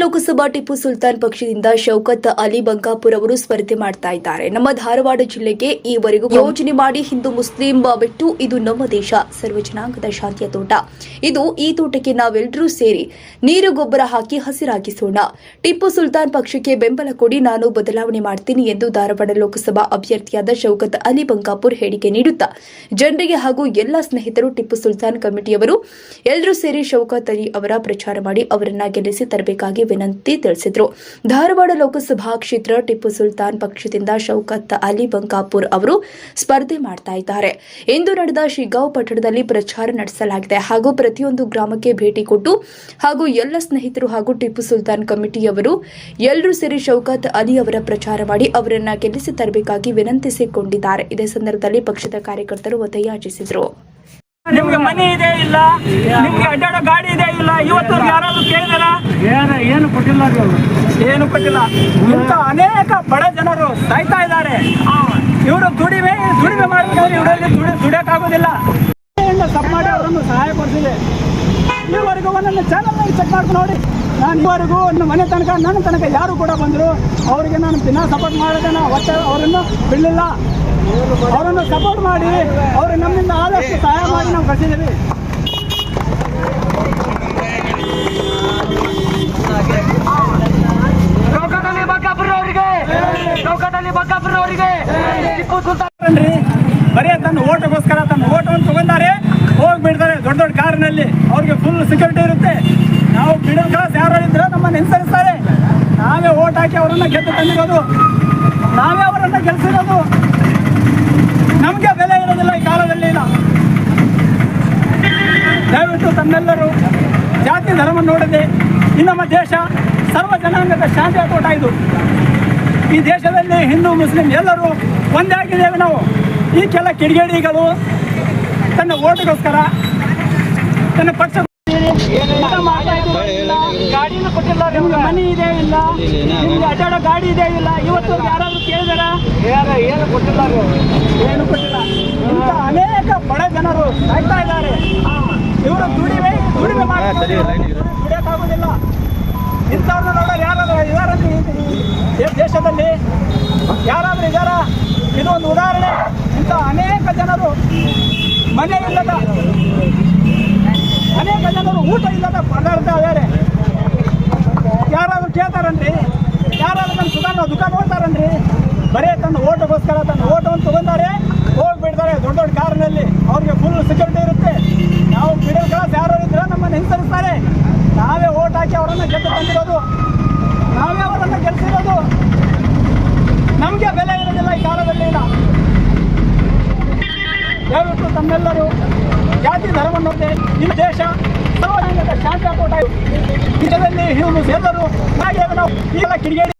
ಲೋಕಸಭಾ ಟಿಪ್ಪು ಸುಲ್ತಾನ್ ಪಕ್ಷದಿಂದ ಶೌಕತ್ ಅಲಿ ಬಂಕಾಪುರ್ ಅವರು ಸ್ಪರ್ಧೆ ಮಾಡ್ತಾ ಇದ್ದಾರೆ. ನಮ್ಮ ಧಾರವಾಡ ಜಿಲ್ಲೆಗೆ ಈವರೆಗೂ ಯೋಜನೆ ಮಾಡಿ ಹಿಂದೂ ಮುಸ್ಲಿಂ ಬಿಟ್ಟು ಇದು ನಮ್ಮ ದೇಶ. ಸರ್ವ ಜನಾಂಗದ ಶಾಂತಿಯ ತೋಟ. ಇದು ಈ ತೋಟಕ್ಕೆ ನಾವೆಲ್ಲರೂ ಸೇರಿ ನೀರು ಗೊಬ್ಬರ ಹಾಕಿ ಹಸಿರಾಗಿಸೋಣ. ಟಿಪ್ಪು ಸುಲ್ತಾನ್ ಪಕ್ಷಕ್ಕೆ ಬೆಂಬಲ ಕೊಡಿ ನಾನು ಬದಲಾವಣೆ ಮಾಡ್ತೀನಿ ಎಂದು ಧಾರವಾಡ ಲೋಕಸಭಾ ಅಭ್ಯರ್ಥಿಯಾದ ಶೌಕತ್ ಅಲಿ ಬಂಕಾಪುರ್ ಹೇಳಿಕೆ ನೀಡುತ್ತಾ ಜನರಿಗೆ ಹಾಗೂ ಎಲ್ಲ ಸ್ನೇಹಿತರು ಟಿಪ್ಪು ಸುಲ್ತಾನ್ ಕಮಿಟಿಯವರು ಎಲ್ಲರೂ ಸೇರಿ ಶೌಕತ್ ಅಲಿ ಅವರ ಪ್ರಚಾರ ಮಾಡಿ ಅವರನ್ನ ಗೆಲ್ಲಿಸಿ ತರಬೇಕಾಗಿ ವಿನಂತಿ ತಿಳಿಸಿದರು. ಧಾರವಾಡ ಲೋಕಸಭಾ ಕ್ಷೇತ್ರ ಟಿಪ್ಪು ಸುಲ್ತಾನ್ ಪಕ್ಷದಿಂದ ಶೌಕತ್ ಅಲಿ ಬಂಕಾಪುರ್ ಅವರು ಸ್ಪರ್ಧೆ ಮಾಡ್ತಾ ಇದ್ದಾರೆ. ಇಂದು ನಡೆದ ಶಿಗಾವ್ ಪಟ್ಟಣದಲ್ಲಿ ಪ್ರಚಾರ ನಡೆಸಲಾಗಿದೆ. ಹಾಗೂ ಪ್ರತಿಯೊಂದು ಗ್ರಾಮಕ್ಕೆ ಭೇಟಿ ಕೊಟ್ಟು ಹಾಗೂ ಎಲ್ಲ ಸ್ನೇಹಿತರು ಹಾಗೂ ಟಿಪ್ಪು ಸುಲ್ತಾನ್ ಕಮಿಟಿಯವರು ಎಲ್ಲರೂ ಸೇರಿ ಶೌಕತ್ ಅಲಿ ಅವರ ಪ್ರಚಾರ ಮಾಡಿ ಅವರನ್ನ ಗೆಲ್ಲಿಸಿ ತರಬೇಕಾಗಿ ವಿನಂತಿಸಿಕೊಂಡಿದ್ದಾರೆ. ಇದೇ ಸಂದರ್ಭದಲ್ಲಿ ಪಕ್ಷದ ಕಾರ್ಯಕರ್ತರು ಇದೆ. ಇಲ್ಲ ನಿಮ್ಗೆ ಅಡ್ಡಾಡೋ ಗಾಡಿ ಇದೆ ಇಲ್ಲ ಇವತ್ತು ಯಾರಾದ್ರೂ ಕೇಳಿದಾರ? ಏನು ಏನು ಕೊಟ್ಟಿಲ್ಲ ಏನು ಕೊಟ್ಟಿಲ್ಲ? ಇಂತ ಅನೇಕ ಬಡ ಜನರು ಸಾಯ್ತಾ ಇದ್ದಾರೆ. ಇವರು ದುಡಿಮೆ ದುಡಿಮೆ ಮಾಡಬೇಕಾದ್ರೆ ಇವರಲ್ಲಿ ದುಡಿ ದುಡಿಯೋಕ್ಕಾಗೋದಿಲ್ಲ. ಸಬ್ ಮಾಡಿ ಅವರನ್ನು ಸಹಾಯ ಕೊಡ್ತಿದೆ ಇಲ್ಲಿವರೆಗೂ ಒಂದೊಂದು ಚಾನಲ್ ಚೆಕ್ ಮಾಡ್ಕೊಂಡು ನೋಡಿ. ನಾನು ಇವರೆಗೂ ನನ್ನ ಮನೆ ತನಕ ನನ್ನ ತನಕ ಯಾರು ಕೂಡ ಬಂದರು. ಅವರಿಗೆ ನಾನು ದಿನ ಸಪೋರ್ಟ್ ಮಾಡಿದೆ ಒಟ್ಟ ಅವರನ್ನು ಬಿಡಲಿಲ್ಲ. ಅವರನ್ನು ಸಪೋರ್ಟ್ ಮಾಡಿ ಅವರು ನಮ್ಮಿಂದ ಆದಷ್ಟು ಸಹಾಯ ಮಾಡಿ ನಾವು ಕಳಿಸಿದ್ದೀವಿ. ಚೌಕದಲ್ಲಿ ಬಕ್ಕಾಪುರ ಅವರಿಗೆ ಟಿಪ್ಪು ಸುಲ್ತಾನ್ ಬರೀ ತನ್ನ ಓಟಗೋಸ್ಕರ ತನ್ನ ಓಟವನ್ನು ತಗೊಂಡಾರೆ ಹೋಗ್ಬಿಡ್ತಾರೆ ದೊಡ್ಡ ದೊಡ್ಡ ಕಾರಿನಲ್ಲಿ. ಅವ್ರಿಗೆ ಫುಲ್ ಸೆಕ್ಯೂರಿಟಿ ಇರುತ್ತೆ. ನಾವು ಮಿಡಲ್ ಕ್ಲಾಸ್ ಯಾರು ಇದ್ರೆ ನಮ್ಮನ್ನು ಹೆಸರಿಸ್ತಾರೆ. ನಾವೇ ಓಟ್ ಹಾಕಿ ಅವರನ್ನ ಗೆದ್ದು ತಂದಿರೋದು. ನಾವೇ ಅವರನ್ನ ಗೆಲ್ಸಿರೋದು. ನಮಗೆ ಬೆಲೆ ಇರೋದಿಲ್ಲ ಈ ಕಾಲದಲ್ಲಿ ದಯವಿಟ್ಟು ತನ್ನೆಲ್ಲರೂ ಜಾತಿ ಧರ್ಮ ನೋಡದೆ ಈ ನಮ್ಮ ದೇಶ ಸರ್ವ ಜನಾಂಗದ ಶಾಂತಿಯ ತೋಟ ಇದು. ಈ ದೇಶದಲ್ಲಿ ಹಿಂದೂ, ಮುಸ್ಲಿಂ ಎಲ್ಲರೂ ಒಂದೇ ಆಗಿದ್ದೇವೆ ನಾವು. ಈ ಕೆಲ ಕಿಡಿಗೇಡಿಗಳು ತನ್ನ ಓಟಗೋಸ್ಕರ ತನ್ನ ಪಕ್ಷ ಗಾಡಿನೂ ಕೊಟ್ಟಿಲ್ಲ ನಿಮ್ಗೆ ಮನೆ ಇದೆ ಇಲ್ಲ ನಿಮ್ಗೆ ಅಡ್ಡಾಡೋ ಗಾಡಿ ಇದೆ ಇಲ್ಲ. ಇವತ್ತು ಯಾರಾದರೂ ಕೇಳಿದಾರ? ಏನು ಕೊಟ್ಟಿಲ್ಲ ಏನು ಕೊಟ್ಟಿಲ್ಲ. ಇಂಥ ಅನೇಕ ಬಡ ಜನರು ಸಾಯ್ತಾ ಇದ್ದಾರೆ ಇವರು ದುಡಿಮೆ ದುಡಿಮೆ ಮಾಡಿ ದುಡಿಯೋಕ್ಕಾಗೋದಿಲ್ಲ ಇಂಥವ್ರನ್ನ ನೋಡೋರು ಯಾರಾದ್ರೂ ಇದಾರಲ್ಲಿ ಈ ದೇಶದಲ್ಲಿ ಯಾರಾದರೂ ಇದಾರ ಇದು ಒಂದು ಉದಾಹರಣೆ. ಇಂಥ ಅನೇಕ ಜನರು ಮನೆ ಇಲ್ಲದ ಅನೇಕ ಜನರು ಊಟ ಇಲ್ಲದ ಪದಾರ್ಥ ಇದ್ದಾರೆ ಯಾರಾದರೂ ಕೇಳ್ತಾರನ್ರಿ ಯಾರಾದರೂ ನನ್ನ ಸುಖ ದುಃಖ ನೋಡ್ತಾರನ್ರಿ ಬರೀ ತನ್ನ ಓಟಗೋಸ್ಕರ ತನ್ನ ಓಟವನ್ನು ತಗೊಂಡಾರೆ ಹೋಗ್ಬಿಡ್ತಾರೆ ದೊಡ್ಡ ದೊಡ್ಡ ಕಾರಿನಲ್ಲಿ. ಅವ್ರಿಗೆ ಫುಲ್ ಸೆಕ್ಯೂರಿಟಿ ಇರುತ್ತೆ. ನಾವು ಮಿಡಲ್ ಕ್ಲಾಸ್ ಯಾರು ಇದ್ರೆ ನಮ್ಮನ್ನು ಹಿಂಸರಿಸ್ತಾರೆ. ನಾವೇ ಓಟ್ ಹಾಕಿ ಅವರನ್ನು ಗೆದ್ದು ತಂದಿರೋದು. ನಾವೇ ಅವರನ್ನು ಗೆಲ್ಸಿರೋದು ನಮಗೆ ಬೆಲೆ ಇರೋದಿಲ್ಲ ಈ ಕಾಲದಲ್ಲಿ ಇಲ್ಲ ತಮ್ಮೆಲ್ಲರೂ ಜಾತಿ ಧರ್ಮ ನೋಡದೆ ಈ ದೇಶ ಸರ್ವಾಂಗದ ಶಾಂತಿ ಕೋಟ. ಇದರಲ್ಲಿ ಇವನು ಎಲ್ಲರೂ ಹಾಗೆ ನಾವು ಈಗ ಕಿಡಿಗೇಡಿ